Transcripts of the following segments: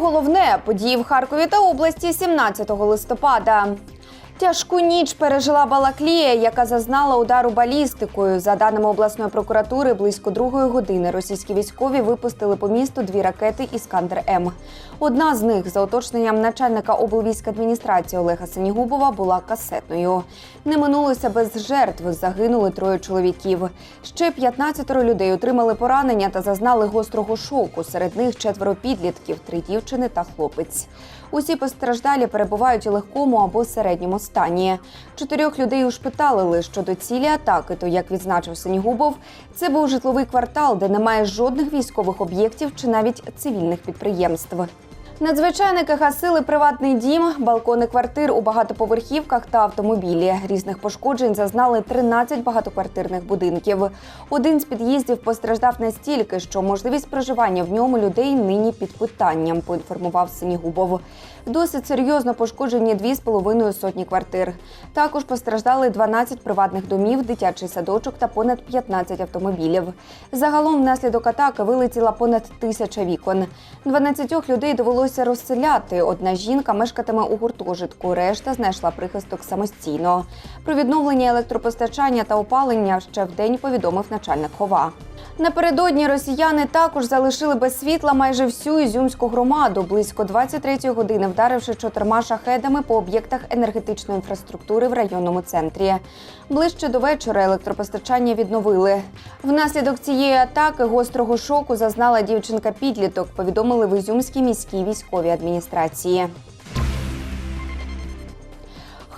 Головне події в Харкові та області 17 листопада. Тяжку ніч пережила Балаклія, яка зазнала удару балістикою. За даними обласної прокуратури, близько другої години російські військові випустили по місту дві ракети Іскандер М. Одна з них, за уточненням начальника облвійськадміністрації Олега Сенігубова, була касетною. Не минулося без жертв. Загинули троє чоловіків. Ще 15 людей отримали поранення та зазнали гострого шоку. Серед них четверо підлітків, три дівчини та хлопець. Усі постраждалі перебувають у легкому або середньому стані. Чотирьох людей ушпиталили щодо цілі атаки. То як відзначив Сенігубов, це був житловий квартал, де немає жодних військових об'єктів чи навіть цивільних підприємств. Надзвичайники гасили приватний дім, балкони квартир у багатоповерхівках та автомобілі. Різних пошкоджень зазнали 13 багатоквартирних будинків. Один з під'їздів постраждав настільки, що можливість проживання в ньому людей нині під питанням. Поінформував Синігубов. Досить серйозно пошкоджені дві з половиною сотні квартир. Також постраждали 12 приватних домів, дитячий садочок та понад 15 автомобілів. Загалом внаслідок атаки вилетіла понад тисяча вікон. 12 людей довелося розселяти. Одна жінка мешкатиме у гуртожитку, решта знайшла прихисток самостійно. Про відновлення електропостачання та опалення ще в день повідомив начальник хова. Напередодні росіяни також залишили без світла майже всю ізюмську громаду, близько 23-ї години вдаривши чотирма шахедами по об'єктах енергетичної інфраструктури в районному центрі. Ближче до вечора електропостачання відновили. Внаслідок цієї атаки гострого шоку зазнала дівчинка-підліток. Повідомили в Ізюмській міській військовій адміністрації.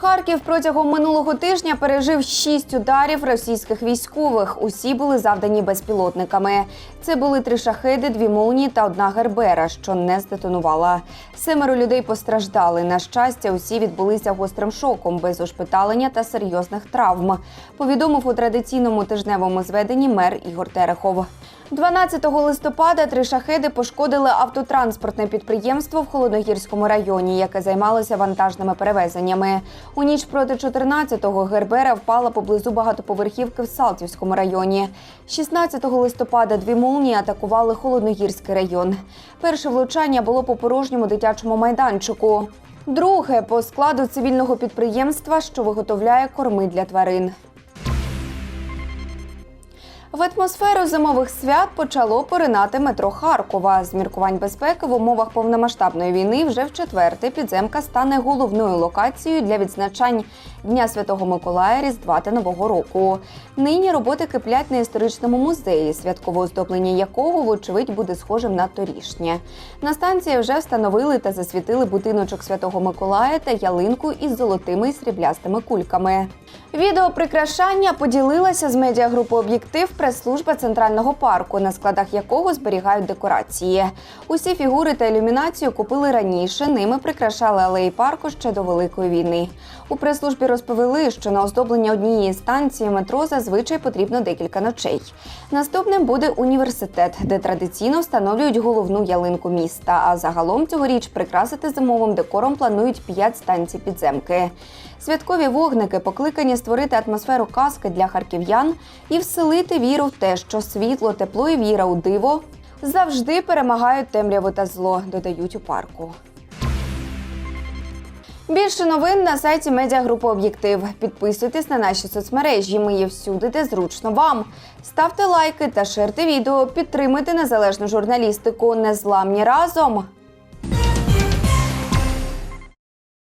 Харків протягом минулого тижня пережив шість ударів російських військових. Усі були завдані безпілотниками. Це були три шахеди, дві молнії та одна гербера, що не здетонувала. Семеро людей постраждали. На щастя, усі відбулися гострим шоком, без ушпиталення та серйозних травм. Повідомив у традиційному тижневому зведенні мер Ігор Терехов. 12 листопада три шахеди пошкодили автотранспортне підприємство в Холодногірському районі, яке займалося вантажними перевезеннями. У ніч проти 14-го Гербера впала поблизу багатоповерхівки в Салтівському районі. 16 листопада дві молнії атакували Холодногірський район. Перше влучання було по порожньому дитячому майданчику. Друге по складу цивільного підприємства, що виготовляє корми для тварин. В атмосферу зимових свят почало поринати метро Харкова. З міркувань безпеки в умовах повномасштабної війни вже в четверте підземка стане головною локацією для відзначань Дня Святого Миколая, Різдва та Нового року. Нині роботи киплять на історичному музеї, святкове оздоблення якого, вочевидь, буде схожим на торішнє. На станції вже встановили та засвітили будиночок Святого Миколая та ялинку із золотими і сріблястими кульками. Відео прикрашання поділилася з медіагрупою об'єктив прес-служба центрального парку, на складах якого зберігають декорації. Усі фігури та ілюмінацію купили раніше. Ними прикрашали алеї парку ще до великої війни. У прес-службі розповіли, що на оздоблення однієї станції метро зазвичай потрібно декілька ночей. Наступним буде університет, де традиційно встановлюють головну ялинку міста. А загалом цьогоріч прикрасити зимовим декором планують п'ять станцій підземки. Святкові вогники покликані створити атмосферу казки для харків'ян і вселити віру в те, що світло, тепло і віра у диво завжди перемагають темряву та зло, додають у парку. Більше новин на сайті медіагрупи Об'єктив. Підписуйтесь на наші соцмережі. Ми є всюди, де зручно вам. Ставте лайки та шерте відео. Підтримуйте незалежну журналістику. Незламні разом.